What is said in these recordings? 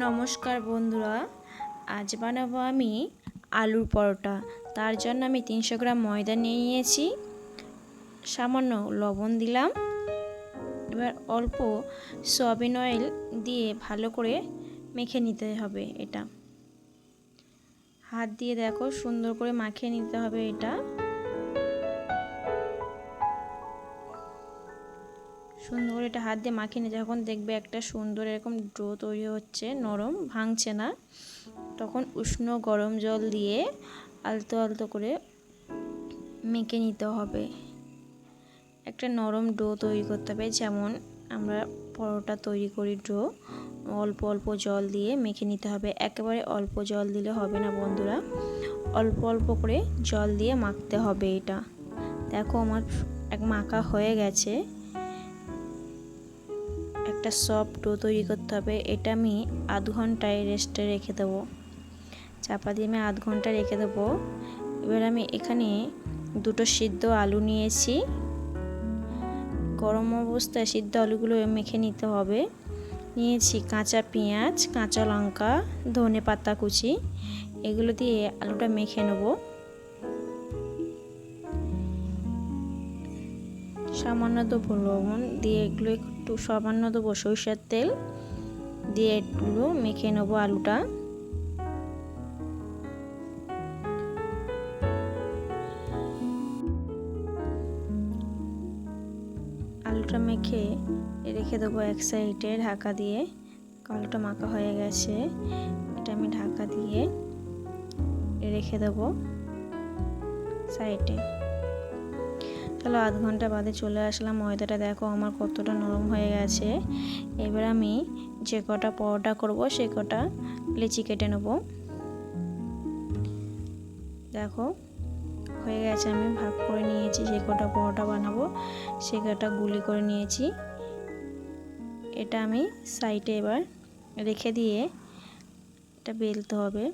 নমস্কার বন্ধুরা, আজ বানাবো আমি আলুর পরোটা। তার জন্য আমি তিনশো গ্রাম ময়দা নিয়ে নিয়েছি, সামান্য লবণ দিলাম। এবার অল্প সয়াবিন অয়েল দিয়ে ভালো করে মেখে নিতে হবে এটা। হাত দিয়ে দেখো, সুন্দর করে মাখিয়ে নিতে হবে এটা। সুন্দর এটা হাত দিয়ে মাখিয়ে নিয়ে যখন দেখবে একটা সুন্দর এরকম ডো তৈরি হচ্ছে, নরম, ভাঙছে না, তখন উষ্ণ গরম জল দিয়ে আলতো আলতো করে মেখে নিতে হবে। একটা নরম ডো তৈরি করতে হবে, যেমন আমরা পরোটা তৈরি করি ডো, অল্প অল্প জল দিয়ে মেখে নিতে হবে। একেবারে অল্প জল দিলে হবে না বন্ধুরা, অল্প অল্প করে জল দিয়ে মাখতে হবে এটা। দেখো আমার এক মাখা হয়ে গেছে। একটা সফট ডো তৈরি করতে হবে। এটা আমি আধ ঘন্টায় রেস্টে রেখে দেবো। চাপা দিয়ে আমি আধ ঘণ্টা রেখে দেবো। এবার আমি এখানে দুটো সিদ্ধ আলু নিয়েছি। গরম অবস্থায় সিদ্ধ আলুগুলো মেখে নিতে হবে। নিয়েছি কাঁচা পেঁয়াজ, কাঁচা লঙ্কা ধনে পাতা কুচি। এগুলো দিয়ে আলুটা মেখে নেব। সামান্য দেবো লবণ দিয়ে এগুলো একটু সামান্য দেবো সরিষার তেল দিয়ে এগুলো মেখে নেব আলুটা। আলুটা মেখে রেখে দেবো এক সাইডে ঢাকা দিয়ে। আলুটা মাখা হয়ে গেছে, এটা আমি ঢাকা দিয়ে রেখে দেবো সাইডে। চলো আধ ঘণ্টা বাদে চলে আসলাম। ময়দাটা দেখো আমার কতটা নরম হয়ে গেছে। এবার আমি যে কটা পরোটা করব, সে কটা লিচি কেটে নেব। দেখো, হয়ে গেছে আমি ভাগ করে নিয়েছি। যে কটা পরোটা বানাবো, সে কটা গুলি করে নিয়েছি। এটা আমি সাইডে এবার রেখে দিয়ে এটা বেলতে হবে।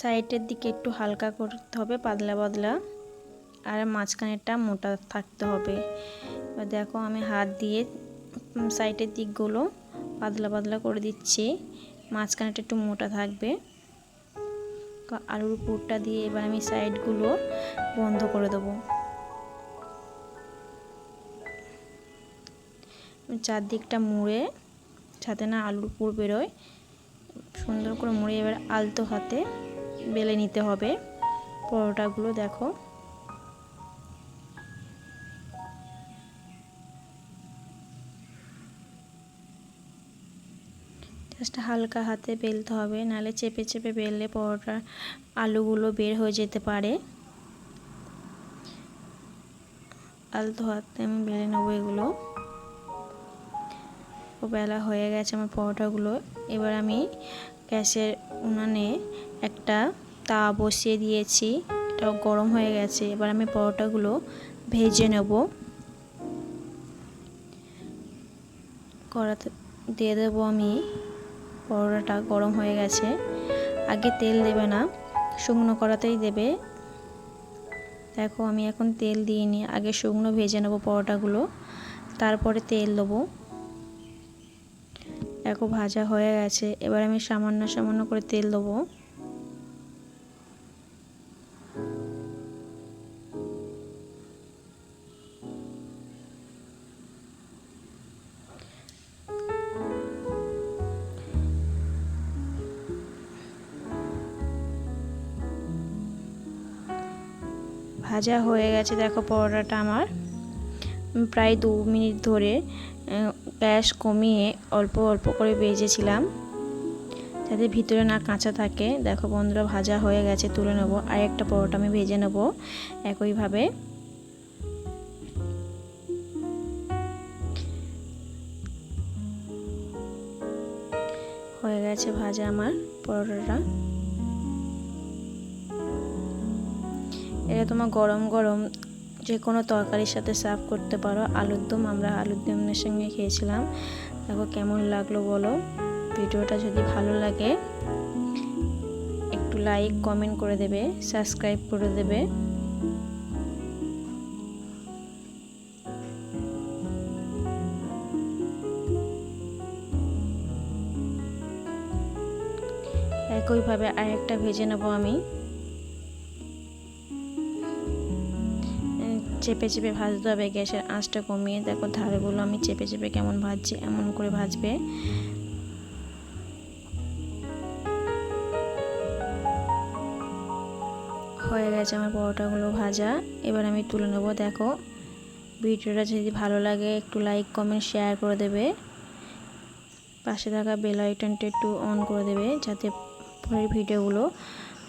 সাইডের দিকে একটু হালকা করতে হবে, পাতলা পাতলা। আর মাঝখানেরটা মোটা থাকতে হবে। এবার দেখো আমি হাত দিয়ে সাইডের দিকগুলো পাতলা পাতলা করে দিচ্ছি। মাঝখানেটা একটু মোটা থাকবে। আলুর পুরটা দিয়ে এবার আমি সাইডগুলো বন্ধ করে দেবো। চারদিকটা মুড়ে, যাতে না আলুর পুর বেরোয়। সুন্দর করে মুড়ে এবার আলতো হাতে বেলে নিতে হবে। পরোটাগুলো দেখো। জাস্ট হালকা হাতে বেলতে হবে নালে চেপে চেপে বেললে পরোটার আলুগুলো বের হয়ে যেতে পারে। আলতো হাতে আমি বেলে নেব এগুলো। বেলা হয়ে গেছে আমার পরোটাগুলো। এবার আমি গ্যাসের উনানে একটা তা বসিয়ে দিয়েছি। এটাও গরম হয়ে গেছে। এবার আমি পরোটাগুলো ভেজে নেব। কড়াতে দিয়ে দেবো আমি। পরোটাটা গরম হয়ে গেছে। আগে তেল দেবে না, শুকনো কড়াতেই দেবে। দেখো আমি এখন তেল দিইনি। আগে শুকনো ভেজে নেব পরোটাগুলো। তারপরে তেল দেবো। দেখো ভাজা হয়ে গেছে। এবার আমি সামান্য সামান্য করে তেল দেবো। ভাজা হয়ে গেছে, দেখো পরোটাটা আমার। প্রায় দু মিনিট ধরে গ্যাস কমিয়ে অল্প অল্প করে ভেজেছিলাম যাতে ভিতরে না কাঁচা থাকে। দেখো বন্ধুরা, ভাজা হয়ে গেছে, তুলে নেব। আর একটা পরোটা আমি ভেজে নেব একইভাবে। হয়ে গেছে ভাজা আমার পরোটাটা। এটা তোমার গরম গরম যে কোনো তরকারির সাথে সার্ভ করতে পারো। আলুর দম আমরা আলুর দমের সঙ্গে খেয়েছিলাম। দেখো কেমন লাগল বলো? ভিডিওটা যদি ভালো লাগে, একটু লাইক কমেন্ট করে দেবে সাবস্ক্রাইব করে দেবে। একইভাবে আরেকটা ভেজে নেব আমি। চেপে চেপে ভাজতে হবে, গ্যাসের আঁচটা কমিয়ে দেখো ধারগুলো আমি চেপে চেপে কেমন ভাজছি, এমন করে ভাজবে। হয়ে গেছে আমার পরোটাগুলো ভাজা, এবার আমি তুলে নেব, দেখো। ভিডিওটা যদি ভালো লাগে একটু লাইক, কমেন্ট, শেয়ার করে দেবে। পাশে থাকা বেল আইকনটা একটু অন করে দেবে, যাতে পরের ভিডিওগুলো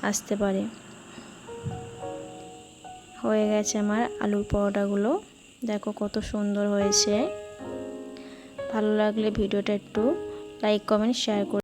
আসতে পারে। হয়ে গেছে আমার আলুর পরোটাগুলো। দেখো কত সুন্দর হয়েছে। ভালো লাগলে ভিডিওটা একটু লাইক কমেন্ট শেয়ার করে